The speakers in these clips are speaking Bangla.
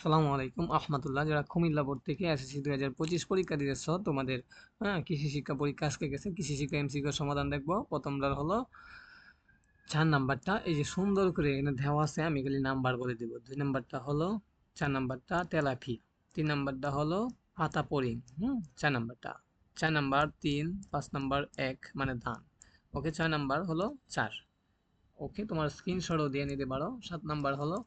সালামু আলাইকুম। আহমদুল্লাহ, যারা কুমিল্লা বোর্ড থেকে এসএসসি দুই হাজার পঁচিশ পরীক্ষা দিয়েছ তোমাদের হ্যাঁ কৃষি শিক্ষা পরীক্ষা আজকে গেছে, কৃষি শিক্ষা এমসিকিউ সমাধান দেখব। প্রথমটার হলো চার নাম্বারটা, এই যে সুন্দর করে এখানে দেওয়া আছে, আমি খালি নাম্বার বলে দেব। দুই নাম্বারটা হলো, চার নাম্বারটা তেলাপি, তিন নাম্বারটা হলো পাতা পরিং হুম, চার নাম্বারটা। চার নাম্বার তিন, পাঁচ নাম্বার এক মানে ধান। ওকে ছয় নাম্বার হলো চার। ওকে, তোমার স্ক্রিনশটও দিয়ে নিতে পারো। সাত নাম্বার হলো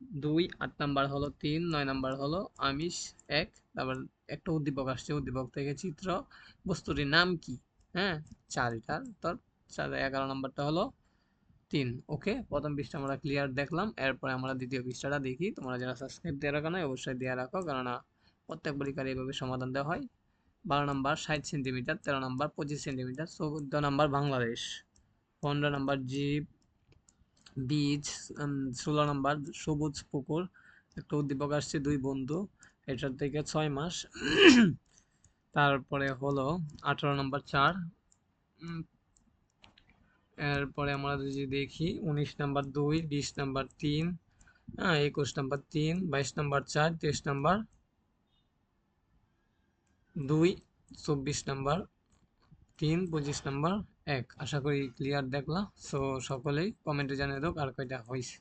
দুই, আট নাম্বার হলো তিন, নয় নাম্বার হলো আমিষ, এক তারপর একটা উদ্দীপক আসছে, উদ্দীপক থেকে চিত্র। বস্তুটির নাম কি? হ্যাঁ চার এটার তোর চার, এগারো নাম্বারটা হলো তিন। ওকে, প্রথম পৃষ্ঠা আমরা ক্লিয়ার দেখলাম। এরপরে আমরা দ্বিতীয় পৃষ্ঠাটা দেখি। তোমরা যারা সাবস্ক্রাইব দিয়ে রাখো না অবশ্যই দেওয়া রাখো। কেননা প্রত্যেক পরীক্ষার এইভাবে সমাধান দেওয়া হয়। বারো নাম্বার, ষাট সেন্টিমিটার তেরো নাম্বার, পঁচিশ সেন্টিমিটার চৌদ্দ নাম্বার বাংলাদেশ। পনেরো নাম্বার জীব বীজ ষোলো নম্বর, সবুজ পুকুর। একটা উদ্দীপক আসছে, দুই বন্ধু। এটার থেকে ছয় মাস। তারপরে হলো আঠারো নাম্বার চার। এরপরে আমরা যদি দেখি, উনিশ নাম্বার দুই, বিশ নাম্বার তিন হ্যাঁ একুশ নাম্বার তিন, বাইশ নাম্বার চার, তেইশ নাম্বার দুই, চব্বিশ নাম্বার তিন, পঁচিশ নাম্বার এক আশা করি ক্লিয়ার দেখলা। সো সকলেই কমেন্টে জানিয়ে দাও আর কয়টা হয়েছে